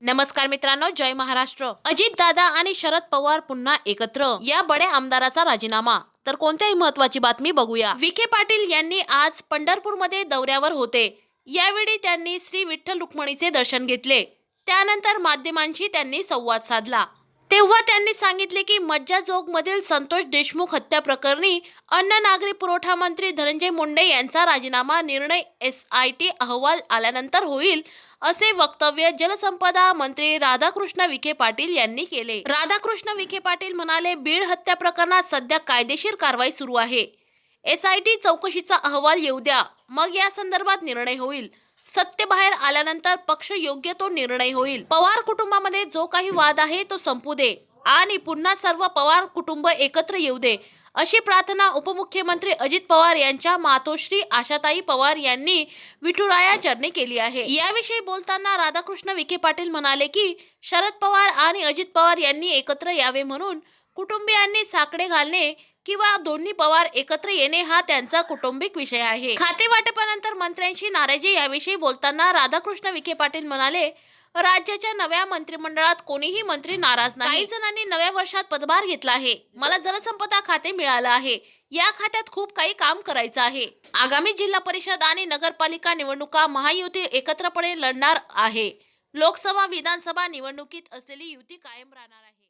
नमस्कार मित्रांनो जय महाराष्ट्र. अजित दादा आणि शरद पवार पुन्हा एकत्र या बड्या आमदाराचा राजीनामा. तर कोणत्याही महत्वाची बातमी बघूया. विखे पाटील यांनी आज पंढरपूरमध्ये दौऱ्यावर होते. यावेळी त्यांनी श्री विठ्ठल रुक्मणीचे दर्शन घेतले. त्यानंतर माध्यमांशी त्यांनी संवाद साधला. तेव्हा त्यांनी सांगितले की मज्जाजोगमधील संतोष देशमुख हत्या प्रकरणी अन्न नागरी पुरवठा मंत्री धनंजय मुंडे यांचा राजीनामा निर्णय एस आय टी अहवाल आल्यानंतर होईल असे वक्तव्य जलसंपदा मंत्री राधाकृष्ण विखे पाटील यांनी केले. राधाकृष्ण विखे पाटील म्हणाले बीड हत्या प्रकरणात सध्या कायदेशीर कारवाई सुरू आहे. एस आय टी चौकशीचा अहवाल येऊ द्या. मग या संदर्भात निर्णय होईल. सत्य बाहेर आल्यानंतर पक्ष योग्य तो निर्णय होईल. पवार कुटुंबामध्ये जो काही वाद आहे तो संपू दे आणि पुन्हा सर्व पवार कुटुंब एकत्र येऊ दे अशी प्रार्थना उपमुख्यमंत्री अजित पवार यांच्या मातोश्री आशाताई पवार यांनी विठुराया चरणी केली आहे. याविषयी बोलताना राधाकृष्ण विखे पाटील म्हणाले की शरद पवार आणि अजित पवार यांनी एकत्र यावे म्हणून कुटुंबियांनी साकडे घालणे किंवा दोन्ही पवार एकत्र येणे हा त्यांचा कुटुंबिक विषय आहे. खाते वाटपानंतर मंत्र्यांशी नाराजी याविषयी बोलताना राधाकृष्ण विखे पाटील म्हणाले राज्याच्या नव्या मंत्रिमंडळात कोणीही मंत्री नाराज नाही. काही जणांनी नव्या वर्षात पदभार घेतला आहे. मला जलसंपदा खाते मिळालं आहे. या खात्यात खूप काही काम करायचं आहे. आगामी जिल्हा परिषद आणि नगरपालिका निवडणुका महायुती एकत्रपणे लढणार आहे. लोकसभा विधानसभा निवडणुकीत असलेली युती कायम राहणार आहे.